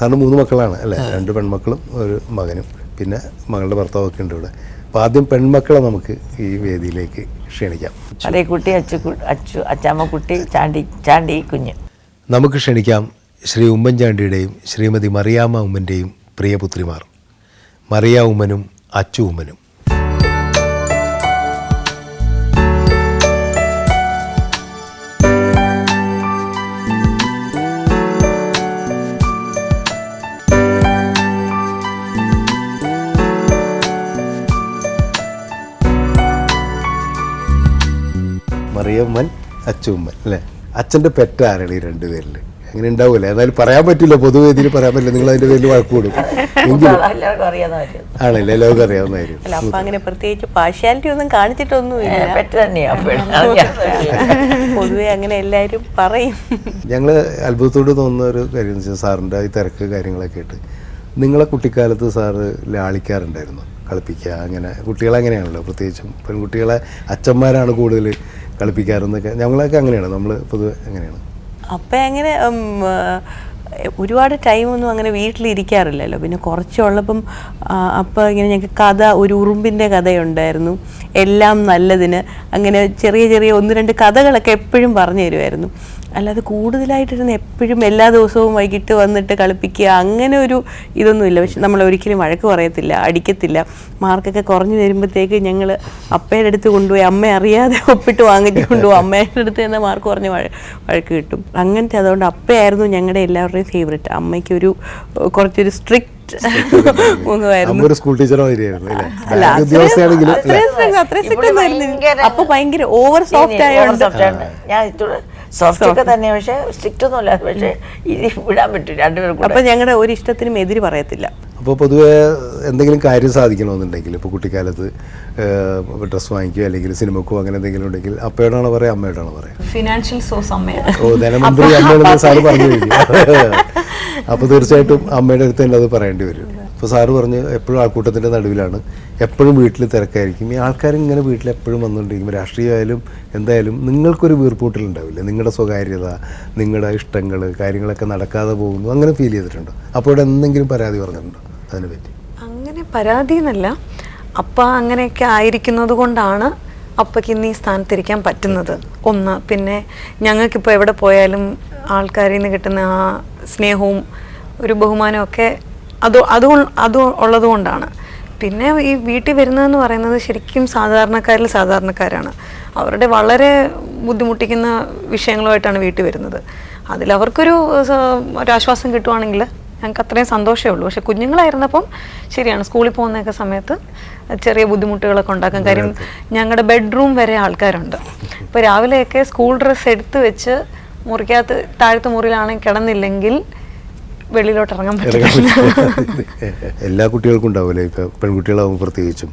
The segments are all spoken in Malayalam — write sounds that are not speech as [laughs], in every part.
സാറിന് മൂന്ന് മക്കളാണ് അല്ലേ? രണ്ട് പെൺമക്കളും ഒരു മകനും. പിന്നെ മകളുടെ ഭർത്താവൊക്കെ ഉണ്ട് ഇവിടെ. അപ്പോൾ ആദ്യം പെൺമക്കളെ നമുക്ക് ഈ വേദിയിലേക്ക് ക്ഷണിക്കാം. കുട്ടി അച്ചു അച്ചു അച്ചാമ്മക്കുട്ടി ചാണ്ടി ചാണ്ടി കുഞ്ഞ്. നമുക്ക് ക്ഷണിക്കാം ശ്രീ ഉമ്മൻചാണ്ടിയുടെയും ശ്രീമതി മറിയാമ്മ ഉമ്മന്റെയും പ്രിയപുത്രിമാർ. മറിയ ഉമ്മനും അച്ചു ഉമ്മനും. മറിയ അച്ചുമ്മൻ അല്ലേ? അച്ഛന്റെ പെറ്റ ആരാണ് ഈ രണ്ടുപേരിൽ അങ്ങനെ ഉണ്ടാവില്ല എന്നാലും പറയാൻ പറ്റില്ല പൊതുവേദിയിൽ പറയാൻ പറ്റില്ല. നിങ്ങൾ അതിന്റെ പേരിൽ അറിയാവുന്ന കാര്യം. ആണല്ലേ? എല്ലാവർക്കും അറിയാവുന്ന കാര്യം. അല്ല അപ്പൊ അങ്ങനെ പ്രത്യേകിച്ച് പാർഷ്യാലിറ്റി ഒന്നും കാണിച്ചിട്ടൊന്നുമില്ല. പൊതുവെ അങ്ങനെ എല്ലാരും പറയും. ഞങ്ങൾ അത്ഭുതത്തോട് തോന്നുന്ന ഒരു കാര്യം എന്ന് വെച്ചാൽ സാറിന്റെ ഈ തിരക്ക് കാര്യങ്ങളൊക്കെ ആയിട്ട്. നിങ്ങളെ കുട്ടിക്കാലത്ത് സാറ് ലാളിക്കാറുണ്ടായിരുന്നു കളിപ്പിക്കുക അങ്ങനെ. കുട്ടികളെ അങ്ങനെയാണല്ലോ പ്രത്യേകിച്ചും? പെൺകുട്ടികളെ അച്ഛന്മാരാണ് കൂടുതൽ കളിപ്പിക്കാറെന്നൊക്കെ. ഞങ്ങളൊക്കെ അങ്ങനെയാണ്. നമ്മൾ പൊതുവെ അങ്ങനെയാണ്. അപ്പം എങ്ങനെ ഒരുപാട് ടൈമൊന്നും അങ്ങനെ വീട്ടിലിരിക്കാറില്ലല്ലോ. പിന്നെ കുറച്ചുള്ളപ്പം അപ്പം ഇങ്ങനെ ഞങ്ങൾക്ക് കഥ ഒരു ഉറുമ്പിന്റെ കഥയുണ്ടായിരുന്നു. എല്ലാം നല്ലതിന്. അങ്ങനെ ചെറിയ ചെറിയ ഒന്ന് രണ്ട് കഥകളൊക്കെ എപ്പോഴും പറഞ്ഞു തരുമായിരുന്നു അല്ലാതെ കൂടുതലായിട്ടിരുന്ന് എപ്പോഴും എല്ലാ ദിവസവും വൈകിട്ട് വന്നിട്ട് കളിപ്പിക്കുക അങ്ങനെ ഒരു ഇതൊന്നുമില്ല. പക്ഷെ നമ്മൾ ഒരിക്കലും വഴക്ക് പറയത്തില്ല അടിക്കത്തില്ല. മാർക്കൊക്കെ കുറഞ്ഞു വരുമ്പോഴത്തേക്ക് ഞങ്ങൾ അപ്പയുടെ അടുത്ത് കൊണ്ടുപോയി അമ്മ അറിയാതെ [laughs] ഒപ്പിട്ട് വാങ്ങിച്ചു കൊണ്ടുപോകും അമ്മയുടെ അടുത്ത് തന്നെ മാർക്ക് കുറഞ്ഞ് വഴ വഴക്ക് കിട്ടും. അങ്ങനത്തെ അതുകൊണ്ട് അപ്പയായിരുന്നു ഞങ്ങളുടെ എല്ലാവരുടെയും ഫേവറേറ്റ് അമ്മയ്ക്കൊരു കുറച്ചൊരു സ്ട്രിക്റ്റ് [laughs] ഒരു സ്കൂൾ ടീച്ചറോ. അപ്പൊ ഭയങ്കര ഓവർ സോഫ്റ്റ് ആയതുകൊണ്ട് ഞാൻ സോഫ്റ്റ് ഒക്കെ തന്നെ പക്ഷെ സ്ട്രിക്റ്റ് ഒന്നുമില്ല പക്ഷെ ഇത് വിടാൻ പറ്റും രണ്ടുപേർക്കും കൂടെ. അപ്പൊ ഞങ്ങളുടെ ഒരു ഇഷ്ടത്തിനും എതിര് പറയത്തില്ല. അപ്പോൾ പൊതുവെ എന്തെങ്കിലും കാര്യം സാധിക്കണമെന്നുണ്ടെങ്കിൽ ഇപ്പോൾ കുട്ടിക്കാലത്ത് ഡ്രസ്സ് വാങ്ങിക്കുകയോ അല്ലെങ്കിൽ സിനിമക്കോ അങ്ങനെ എന്തെങ്കിലും ഉണ്ടെങ്കിൽ അപ്പയോടാണോ പറയുക അമ്മയോടാണോ പറയുക ഫിനാൻഷ്യൽ സോഴ്സ് അമ്മയാണ്. ഓ ധനമന്ത്രി അമ്മയാണെന്ന് സാറ് പറഞ്ഞു കഴിഞ്ഞു അപ്പോൾ തീർച്ചയായിട്ടും അമ്മയുടെ അടുത്ത് തന്നെ അത് പറയേണ്ടി വരും. അപ്പോൾ സാറ് പറഞ്ഞ് എപ്പോഴും ആൾക്കൂട്ടത്തിന്റെ നടുവിലാണ്. എപ്പോഴും വീട്ടിൽ തിരക്കായിരിക്കും. ഈ ആൾക്കാർ ഇങ്ങനെ വീട്ടിൽ എപ്പോഴും വന്നുകൊണ്ടിരിക്കും രാഷ്ട്രീയമായാലും എന്തായാലും നിങ്ങൾക്കൊരു വീർപ്പൂട്ടലുണ്ടാവില്ല നിങ്ങളുടെ സ്വകാര്യത നിങ്ങളുടെ ഇഷ്ടങ്ങൾ കാര്യങ്ങളൊക്കെ നടക്കാതെ പോകുന്നു അങ്ങനെ ഫീൽ ചെയ്തിട്ടുണ്ടോ? അപ്പോൾ ഇവിടെ എന്തെങ്കിലും പരാതി പറഞ്ഞിട്ടുണ്ടോ അതിനെപ്പറ്റി അങ്ങനെ പരാതി എന്നല്ല. അപ്പ അങ്ങനെയൊക്കെ ആയിരിക്കുന്നത് കൊണ്ടാണ് അപ്പയ്ക്ക് ഇന്ന് ഈ സ്ഥാനത്തിരിക്കാൻ പറ്റുന്നത്. ഒന്ന് പിന്നെ ഞങ്ങൾക്കിപ്പോൾ എവിടെ പോയാലും ആൾക്കാരിൽ നിന്ന് കിട്ടുന്ന ആ സ്നേഹവും ഒരു ബഹുമാനമൊക്കെ അത് അത് അത് ഉള്ളതുകൊണ്ടാണ് പിന്നെ ഈ വീട്ടിൽ വരുന്നതെന്ന് പറയുന്നത് ശരിക്കും സാധാരണക്കാരിൽ സാധാരണക്കാരാണ്. അവരുടെ വളരെ ബുദ്ധിമുട്ടിക്കുന്ന വിഷയങ്ങളുമായിട്ടാണ് വീട്ടിൽ വരുന്നത്. അതിൽ അവർക്കൊരു സ- ഒരു ആശ്വാസം കിട്ടുവാണെങ്കിൽ ഞങ്ങൾക്ക് അത്രയും സന്തോഷമേ ഉള്ളൂ. പക്ഷെ കുഞ്ഞുങ്ങളായിരുന്നപ്പം ശരിയാണ് സ്കൂളിൽ പോകുന്നൊക്കെ സമയത്ത് ചെറിയ ബുദ്ധിമുട്ടുകളൊക്കെ ഉണ്ടാക്കാൻ കാര്യം ഞങ്ങളുടെ ബെഡ്റൂം വരെ ആൾക്കാരുണ്ട്. ഇപ്പോൾ രാവിലെയൊക്കെ സ്കൂൾ ഡ്രസ്സ് എടുത്ത് വെച്ച് മുറിക്കകത്ത് താഴത്തെ മുറിയിലാണെങ്കിൽ കിടന്നില്ലെങ്കിൽ വെളിയിലോട്ട് ഇറങ്ങാൻ പറ്റില്ല. എല്ലാ കുട്ടികൾക്കും ഉണ്ടാവില്ലേ? ഇപ്പോൾ പെൺകുട്ടികളാകുമ്പോൾ പ്രത്യേകിച്ചും.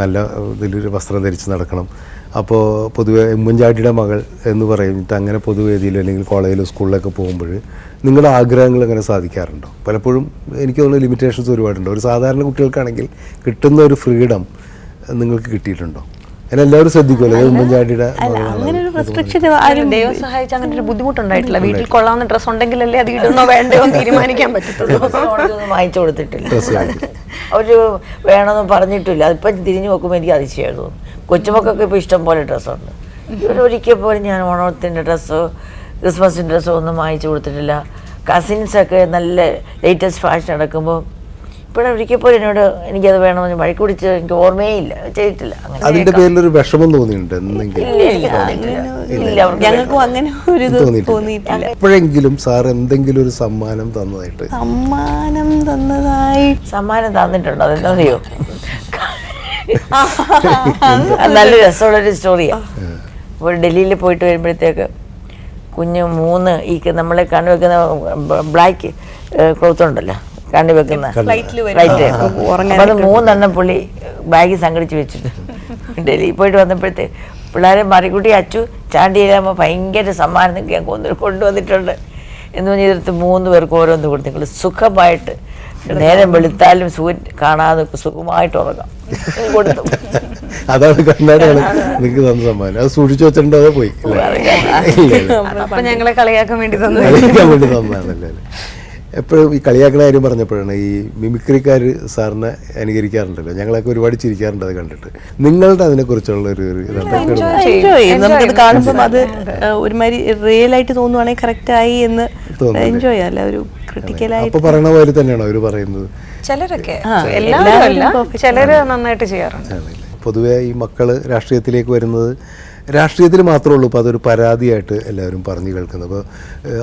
നല്ല ഇതിലൊരു വസ്ത്രം ധരിച്ച് നടക്കണം. അപ്പോൾ പൊതുവെ ഉമ്മൻചാട്ടിയുടെ മകൾ എന്ന് പറയുന്നിട്ട് അങ്ങനെ പൊതുവേദിയിൽ അല്ലെങ്കിൽ കോളേജിലോ സ്കൂളിലൊക്കെ പോകുമ്പോൾ നിങ്ങളുടെ ആഗ്രഹങ്ങൾ അങ്ങനെ സാധിക്കാറുണ്ടോ? പലപ്പോഴും എനിക്ക് തോന്നുന്നു ലിമിറ്റേഷൻസ് ഒരുപാടുണ്ട്. ഒരു സാധാരണ കുട്ടികൾക്കാണെങ്കിൽ കിട്ടുന്ന ഒരു ഫ്രീഡം നിങ്ങൾക്ക് കിട്ടിയിട്ടുണ്ടോ? എല്ലാവരും ശ്രദ്ധിക്കുമല്ലോ ഉമ്മൻചാണ്ടിയുടെ. അങ്ങനെ ഒരു റെസ്ട്രിക്ഷൻ ആരും ദൈവം സഹായിച്ച അങ്ങനെ ഒരു ബുദ്ധിമുട്ടുണ്ടായിട്ടില്ല. വീട്ടിൽ കൊള്ളാവുന്ന ഡ്രസ്സ് ഉണ്ടെങ്കിലല്ലേ അത് ഇടുന്നോ വേണ്ടയോ എന്ന് തീരുമാനിക്കാൻ പറ്റത്തുള്ളൂ. [laughs] വാങ്ങിച്ചു കൊടുത്തിട്ടില്ല. അവർ വേണമെന്ന് പറഞ്ഞിട്ടില്ല. അതിപ്പം തിരിഞ്ഞു നോക്കുമ്പോൾ എനിക്ക് അതിശയമായിരുന്നു കൊച്ചുമക്കൾക്ക് ഇപ്പോൾ ഇഷ്ടം പോലെ ഡ്രസ്സുണ്ട് ഇവരൊരിക്കൽ പോലും ഞാൻ ഓണത്തിന്റെ ഡ്രസ്സോ ക്രിസ്മസിന്റെ ഡ്രസ്സോ ഒന്നും വാങ്ങിച്ചു കൊടുത്തിട്ടില്ല. കസിൻസൊക്കെ നല്ല ലേറ്റസ്റ്റ് ഫാഷൻ നടക്കുമ്പോൾ ഇപ്പോഴും ഒരിക്കൽ പോലും എന്നോട് എനിക്കത് വേണമെന്ന് വഴി കുടിച്ച് എനിക്ക് ഓർമ്മയേ ഇല്ല ചെയ്തിട്ടില്ല. അങ്ങനെ അതിന്റെ ഒരു വിഷമം തോന്നിയിട്ടുണ്ട് ഞങ്ങൾക്കും അങ്ങനെ ഒരു ഇത് തോന്നിയിട്ടില്ല. എപ്പോഴെങ്കിലും സാർ എന്തെങ്കിലും ഒരു സമ്മാനം തന്നതായിട്ട്. സമ്മാനം തന്നതായി. സമ്മാനം തന്നിട്ടുണ്ടോ? അതെന്താ അറിയോ അത് നല്ല രസമുള്ളൊരു സ്റ്റോറിയാണ് അപ്പോൾ ഡൽഹിയിൽ പോയിട്ട് വരുമ്പോഴത്തേക്ക് കുഞ്ഞ് മൂന്ന് ഈ നമ്മളെ കണ്ണു വെക്കുന്ന ബ്ലാക്ക് ക്ലോത്ത് ഉണ്ടല്ലോ. കണ്ണു വെക്കുന്ന. ഫ്ലൈറ്റ്. അത് മൂന്നെണ്ണം പുള്ളി ബാഗിൽ സംഘടിച്ച് വെച്ചിട്ട് ഡൽഹി പോയിട്ട് വന്നപ്പോഴത്തെ പിള്ളേരെ മറിക്കുട്ടി അച്ചു ചാണ്ടിയിലാകുമ്പോൾ ഭയങ്കര സമ്മാനം ഞാൻ കൊണ്ടു കൊണ്ടുവന്നിട്ടുണ്ട് എന്ന് പറഞ്ഞിട്ട് മൂന്ന് പേർക്ക് ഓരോന്ന് കൊടുത്തു നിങ്ങൾ സുഖമായിട്ട് നേരം വെളുത്താലും സൂര്യൻ കാണാതെ സുഖമായിട്ട് ഉറങ്ങാം. കൊടുത്തു. അതാണ് കണ്ണാടിയാണ്. നിങ്ങൾക്ക് തന്ന സമ്മാനം. അത് സൂക്ഷിച്ചു വെച്ചിട്ടുണ്ടോ അതോ പോയി. അപ്പൊ ഞങ്ങളെ കളിയാക്കാൻ വേണ്ടി തന്നു. വേണ്ടി? എപ്പോഴും ഈ കളിയാക്കണ കാര്യം പറഞ്ഞപ്പോഴാണ് ഈ മിമിക്രിക്കാർ സാറിനെ അനുകരിക്കാറുണ്ടല്ലോ. ഞങ്ങളൊക്കെ ഒരുപാട് ചിരിക്കാറുണ്ട് അത് കണ്ടിട്ട്. നിങ്ങളുടെ അതിനെക്കുറിച്ചുള്ള ഒരു ചെയ്യും. നമുക്കത് കാണുമ്പോൾ അത് ഒരുമാതിരി റിയൽ ആയിട്ട് തോന്നുവാണെങ്കിൽ കറക്റ്റ് ആയി എന്ന്. എൻജോയ് അല്ല ഒരു ക്രിട്ടിക്കലായിട്ട് അപ്പോൾ പറയണ പോലെ തന്നെയാണോ അവർ പറയുന്നത്? ചിലരൊക്കെ. എല്ലാവരും ചിലര് നന്നായിട്ട് ചെയ്യാറുണ്ട്. പൊതുവേ ഈ മക്കൾ രാഷ്ട്രീയത്തിലേക്ക് വരുന്നത് രാഷ്ട്രീയത്തിൽ മാത്രമേ ഉള്ളൂ. ഇപ്പോൾ അതൊരു പരാതിയായിട്ട് എല്ലാവരും പറഞ്ഞു കേൾക്കുന്നത്. അപ്പോൾ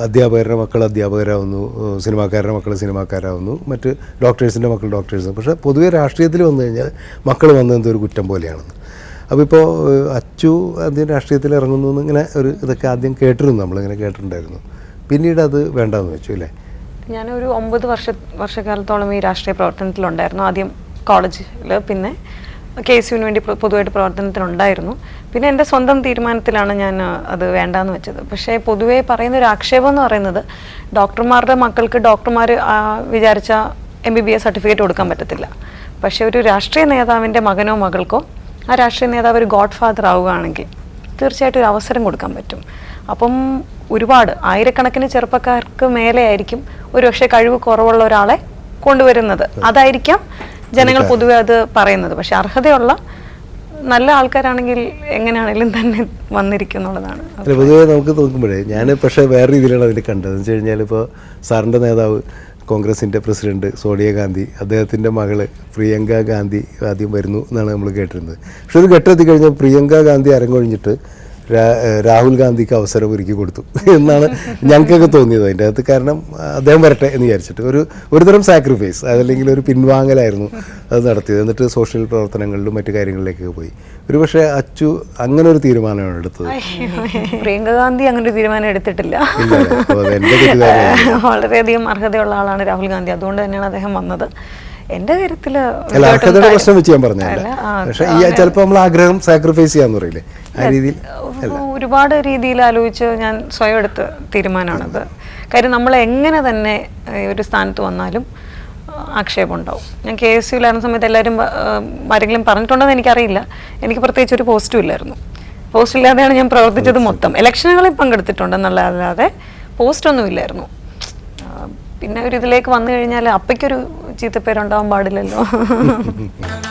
അധ്യാപകരുടെ മക്കൾ അധ്യാപകരാവുന്നു ഏഹ്, സിനിമാക്കാരുടെ മക്കൾ സിനിമാക്കാരാവുന്നു മറ്റ് ഡോക്ടേഴ്സിന്റെ മക്കൾ ഡോക്ടേഴ്സ്. പക്ഷേ പൊതുവേ രാഷ്ട്രീയത്തിൽ വന്നു കഴിഞ്ഞാൽ മക്കൾ വന്നത് ഒരു കുറ്റം പോലെയാണെന്ന്. അപ്പോൾ ഇപ്പോൾ അച്ചു ആദ്യം രാഷ്ട്രീയത്തിൽ ഇറങ്ങുന്നു ഇങ്ങനെ ഒരു ഇതൊക്കെ ആദ്യം കേട്ടിരുന്നു. നമ്മളിങ്ങനെ കേട്ടിട്ടുണ്ടായിരുന്നു. പിന്നീട് അത് വേണ്ടാന്ന് വെച്ചു അല്ലേ? ഞാനൊരു ഒമ്പത് വർഷ വർഷക്കാലത്തോളം ഈ രാഷ്ട്രീയ പ്രവർത്തനത്തിലുണ്ടായിരുന്നു. ആദ്യം കോളേജിൽ പിന്നെ കെ എസ് യുവിന് വേണ്ടി പൊതുവായിട്ട് പ്രവർത്തനത്തിലുണ്ടായിരുന്നു പിന്നെ എന്റെ സ്വന്തം തീരുമാനത്തിലാണ് ഞാൻ അത് വേണ്ടാന്ന് വെച്ചത്. പക്ഷേ പൊതുവേ പറയുന്ന ഒരു ആക്ഷേപം എന്ന് പറയുന്നത് ഡോക്ടർമാരുടെ മക്കൾക്ക് ഡോക്ടർമാർ വിചാരിച്ച M B B S certificate കൊടുക്കാൻ പറ്റത്തില്ല. പക്ഷേ ഒരു രാഷ്ട്രീയ നേതാവിന്റെ മകനോ മകൾക്കോ ആ രാഷ്ട്രീയ നേതാവ് ഒരു ഗോഡ് ഫാദർ ആവുകയാണെങ്കിൽ തീർച്ചയായിട്ടും ഒരു അവസരം കൊടുക്കാൻ പറ്റും. അപ്പം ഒരുപാട് ആയിരക്കണക്കിന് ചെറുപ്പക്കാർക്ക് മേലെയായിരിക്കും ഒരുപക്ഷെ കഴിവ് കുറവുള്ള ഒരാളെ കൊണ്ടുവരുന്നത്. അതായിരിക്കാം ജനങ്ങൾ പൊതുവെ അത് പറയുന്നത്. പക്ഷെ അർഹതയുള്ള നല്ല ആൾക്കാരാണെങ്കിൽ എങ്ങനെയാണെങ്കിലും തന്നെ വന്നിരിക്കും എന്നുള്ളതാണ് അല്ല പൊതുവേ നമുക്ക് നോക്കുമ്പോഴേ ഞാൻ പക്ഷേ വേറെ രീതിയിലാണ് അതിൽ കണ്ടത്. എന്ന് വെച്ച് കഴിഞ്ഞാൽ ഇപ്പോൾ സാറിന്റെ നേതാവ് കോൺഗ്രസിന്റെ പ്രസിഡന്റ് സോണിയാഗാന്ധി അദ്ദേഹത്തിന്റെ മകൾ പ്രിയങ്ക ഗാന്ധി ആദ്യം വരുന്നു എന്നാണ് നമ്മൾ കേട്ടിരുന്നത്. പക്ഷെ ഒരു ഘട്ടം എത്തിക്കഴിഞ്ഞാൽ പ്രിയങ്ക ഗാന്ധി അരങ്ങൊഴിഞ്ഞിട്ട് രാഹുൽ ഗാന്ധിക്ക് അവസരം ഒരുക്കി കൊടുത്തു [laughs] എന്നാണ് ഞങ്ങൾക്കൊക്കെ തോന്നിയത്. അതിന്റെ അകത്ത് കാരണം അദ്ദേഹം വരട്ടെ എന്ന് വിചാരിച്ചിട്ട് ഒരു ഒരുതരം സാക്രിഫൈസ് അതല്ലെങ്കിൽ ഒരു പിൻവാങ്ങലായിരുന്നു അത് നടത്തിയത്. എന്നിട്ട് സോഷ്യൽ പ്രവർത്തനങ്ങളിലും മറ്റു കാര്യങ്ങളിലേക്കൊക്കെ പോയി. ഒരു പക്ഷേ അച്ചു അങ്ങനെ ഒരു തീരുമാനമാണ് എടുത്തത്. പ്രിയങ്ക ഗാന്ധി അങ്ങനെ ഒരു തീരുമാനം എടുത്തിട്ടില്ല. [laughs] വളരെയധികം അർഹതയുള്ള ആളാണ് രാഹുൽ ഗാന്ധി. അതുകൊണ്ട് തന്നെയാണ് അദ്ദേഹം വന്നത്. എന്റെ കാര്യത്തിൽ അല്ല അർഹതയുടെ പ്രശ്നം വെച്ച് ഞാൻ പറഞ്ഞല്ല പക്ഷെ ഈ ചിലപ്പോൾ നമ്മൾ ആഗ്രഹം സാക്രിഫൈസ് ചെയ്യാന്ന് പറയില്ലേ? ആ രീതിയിൽ? ഒരുപാട് രീതിയിൽ ആലോചിച്ച് ഞാൻ സ്വയം എടുത്ത തീരുമാനമാണത്. കാര്യം നമ്മൾ എങ്ങനെ തന്നെ ഒരു സ്ഥാനത്ത് വന്നാലും ആക്ഷേപം ഉണ്ടാവും. ഞാൻ കെ എസ് യുലായിരുന്ന സമയത്ത് എല്ലാവരും ആരെങ്കിലും പറഞ്ഞിട്ടുണ്ടോ എന്ന് എനിക്കറിയില്ല. എനിക്ക് പ്രത്യേകിച്ച് ഒരു പോസ്റ്റും ഇല്ലായിരുന്നു. പോസ്റ്റ് ഇല്ലാതെയാണ് ഞാൻ പ്രവർത്തിച്ചത് മൊത്തം. ഇലക്ഷനുകളിൽ പോസ്റ്റ് പോസ്റ്റൊന്നും ഇല്ലായിരുന്നു. പിന്നെ ഒരു ഇതിലേക്ക് വന്നു കഴിഞ്ഞാൽ അപ്പയ്ക്കൊരു ചീത്തപ്പേരുണ്ടാവാൻ പാടില്ലല്ലോ. [laughs]